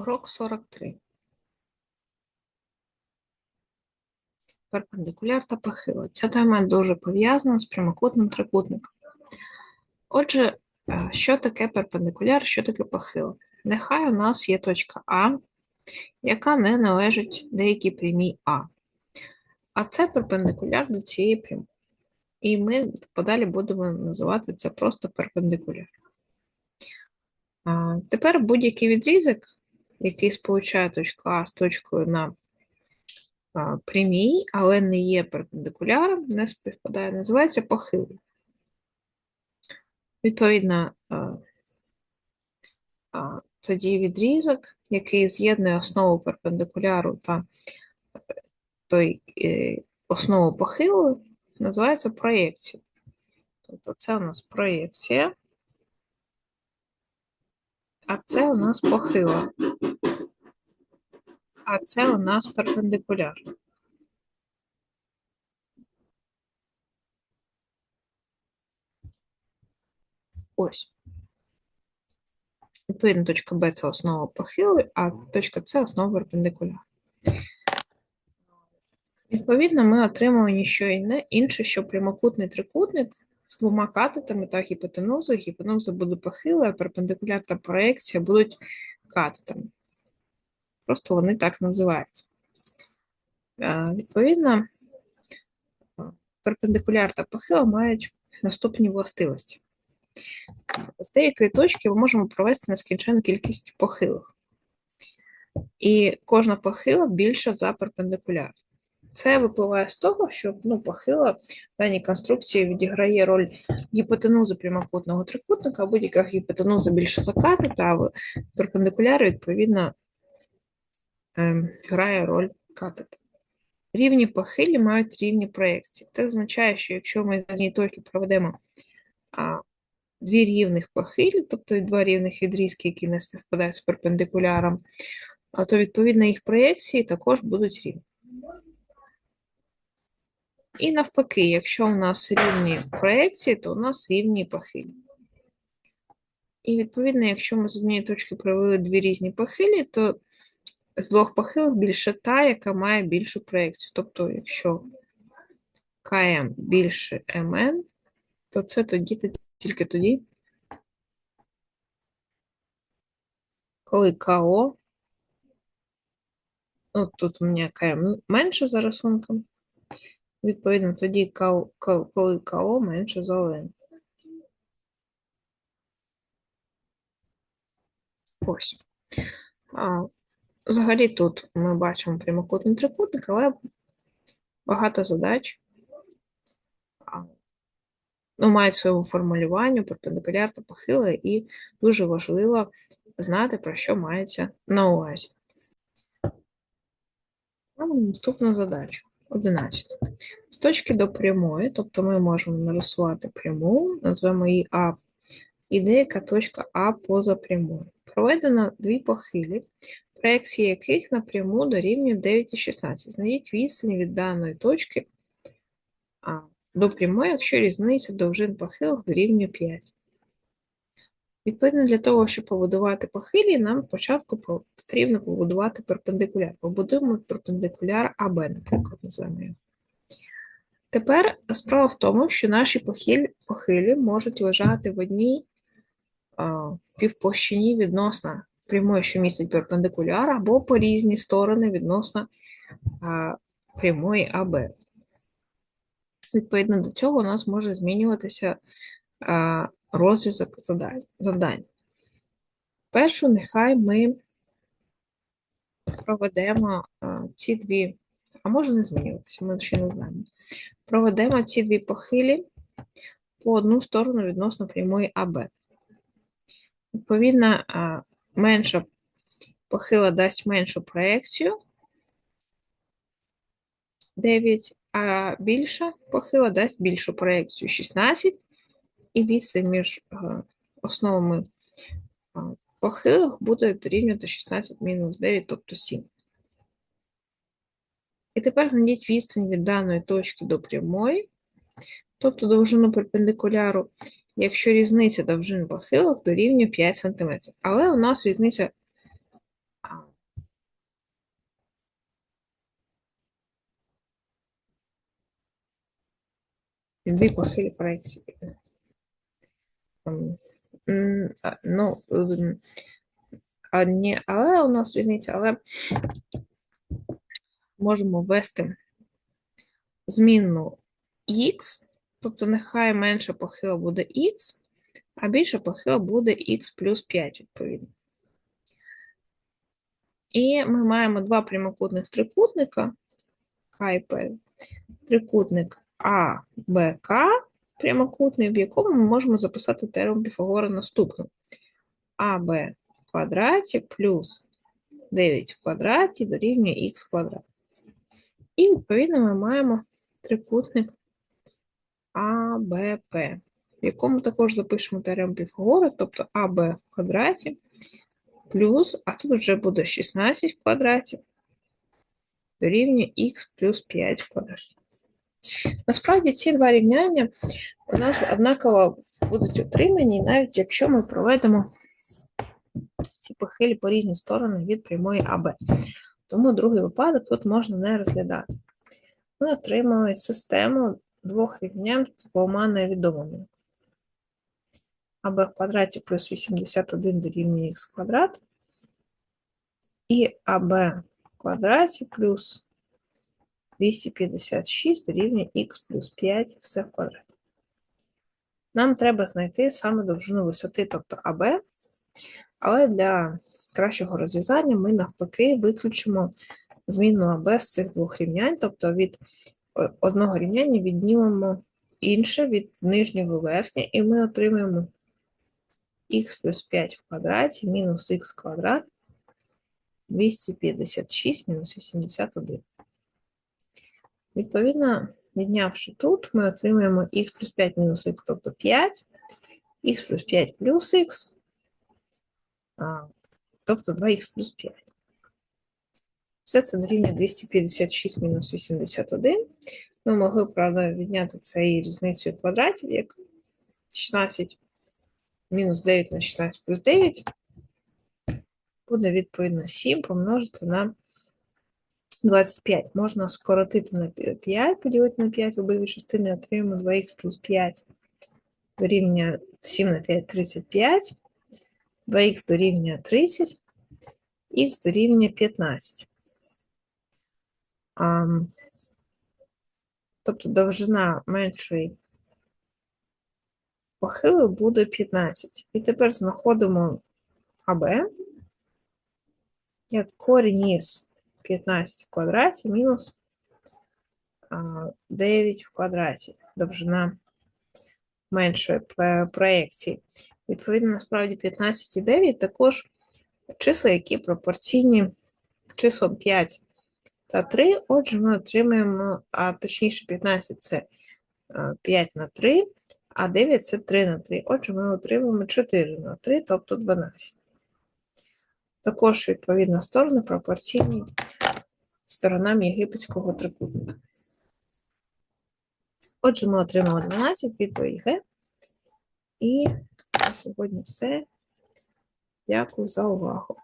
Урок 43. Перпендикуляр та похила. Ця тема дуже пов'язана з прямокутним трикутником. Отже, е, що таке перпендикуляр, що таке похила? Нехай у нас є точка А, яка не належить деякій прямій А. А це перпендикуляр до цієї прямої. І ми подалі будемо називати це просто перпендикуляр. Тепер будь-який відрізок, який сполучає точку А з точкою на прямій, але не є перпендикуляром, не співпадає, називається похилий. Відповідно, тоді відрізок, який з'єднує основу перпендикуляру та той е, основу похилу, називається проєкцією. Тобто це у нас проєкція, а це у нас похила. А це у нас перпендикуляр. Ось. Відповідно, точка Б це основа похилої, а точка С основа перпендикуляра. Відповідно, ми отримуємо ніщо інше, що прямокутний трикутник з двома катетами та гіпотенузою. Гіпотенуза буде похилою, а перпендикуляр та проекція будуть катетами. Просто вони так називаються. Е, Відповідно, е, перпендикуляр та похила мають наступні властивості. З деякої точки ми можемо провести нескінченну кількість похилих. І кожна похила більша за перпендикуляр. Це випливає з того, що ну, похила в даній конструкції відіграє роль гіпотенузи прямокутного трикутника, а будь-яка гіпотенуза більше за катета, а в перпендикулярі, відповідно, грає роль катета. Рівні похилі мають рівні проекції. Це означає, що якщо ми з однієї точки проведемо а, дві рівних похилі, тобто два рівних відрізки, які не співпадають з перпендикуляром, а то відповідно їх проєкції також будуть рівні. І навпаки, якщо у нас рівні проєкції, то у нас рівні похилі. І відповідно, якщо ми з однієї точки провели дві різні похилі, то з двох похилих більше та, яка має більшу проєкцію. Тобто, якщо КМ більше МН, то це тоді тільки тоді, коли КО, от тут у мене КМ менше за рисунком, відповідно, тоді ко- коли КО менше за ОН. Ось. Взагалі тут ми бачимо прямокутний трикутник, але багато задач ну, мають своє формулювання, перпендикуляр та похила, і дуже важливо знати, про що мається на увазі. Маємо наступну задачу. 11. З точки до прямої, тобто ми можемо нарисувати пряму, назвемо її А, і деяка точка А поза прямою. Проведено дві похилі, проекції яких напряму дорівнює 9 і 16. Знайдіть відстань від даної точки до прямої, якщо різниця довжин похилих дорівнює 5. Відповідно, для того, щоб побудувати похилі, нам спочатку потрібно побудувати перпендикуляр. Побудуємо перпендикуляр АБ, наприклад, назвемо його. Тепер справа в тому, що наші похилі, похилі можуть лежати в одній а, півплощині відносно прямої, що містить перпендикуляр, або по різні сторони відносно прямої АБ. Відповідно до цього у нас може змінюватися розв'язок завдань. Першу, нехай ми проведемо ці дві, а може не змінюватися, ми ще не знаємо. Проведемо ці дві похилі по одну сторону відносно прямої АБ. Відповідно, менша похила дасть меншу проекцію 9, а більша похила дасть більшу проекцію 16, і відстань між е, основами похилих буде дорівнювати 16 мінус 9, тобто 7. І тепер знайдіть відстань від даної точки до прямої, тобто довжину перпендикуляру, якщо різниця довжин похилок дорівнює 5 см. Але у нас різниця. Дві похилі праці. Ну, а не але у нас різниця, але можемо ввести змінну X тобто нехай менша похила буде x, а більша похила буде x плюс 5, відповідно. І ми маємо два прямокутних трикутника К і П. Трикутник А, прямокутний, в якому ми можемо записати теорему Піфагора наступну. АБ в квадраті плюс 9 в квадраті дорівнює х квадрат. І, відповідно, ми маємо трикутник АБП, в якому також запишемо теорему Піфагора, тобто АБ в квадраті плюс, а тут вже буде 16 в квадраті, дорівнює х плюс 5 в квадраті. Насправді ці два рівняння у нас однаково будуть отримані, навіть якщо ми проведемо ці похилі по різні сторони від прямої АБ. Тому другий випадок тут можна не розглядати. Ми отримали систему двох рівнянь з двома невідомими. АБ в квадраті плюс 81 дорівнює х квадрат. І АБ в квадраті плюс 256 дорівнює х плюс 5 все в квадраті. Нам треба знайти саме довжину висоти, тобто АБ, але для кращого розв'язання ми навпаки виключимо змінну АБ з цих двох рівнянь, тобто від одного рівняння віднімемо інше від нижнього верхнє, і ми отримаємо х плюс 5 в квадраті мінус х квадрат 256 мінус 81. Відповідно, віднявши тут, ми отримаємо х плюс 5 мінус х, тобто 5, х плюс 5 плюс х, тобто 2х плюс 5. Все це дорівнює 256 мінус 81. Ми могли, правда, відняти це і різницею квадратів, як 16 мінус 9 на 16 плюс 9. Буде відповідно 7 помножити на 25. Можна скоротити на 5, поділити на 5 обидві частини, отримаємо 2х плюс 5 дорівнює 7 на 5 35, 2х дорівнює 30, х дорівнює 15. Тобто довжина меншої похили буде 15. І тепер знаходимо АБ як корінь із 15 в квадраті мінус 9 в квадраті. Довжина меншої проєкції. Відповідно, насправді 15 і 9 також числа, які пропорційні числам 5 та 3. Отже, ми отримаємо, а точніше, 15 це 5 на 3, а 9 це 3 на 3. Отже, ми отримаємо 4 на 3, тобто 12. Також, відповідно, сторони пропорційні сторонам єгипетського трикутника. Отже, ми отримали 12 відповідь Г. І на сьогодні все. Дякую за увагу.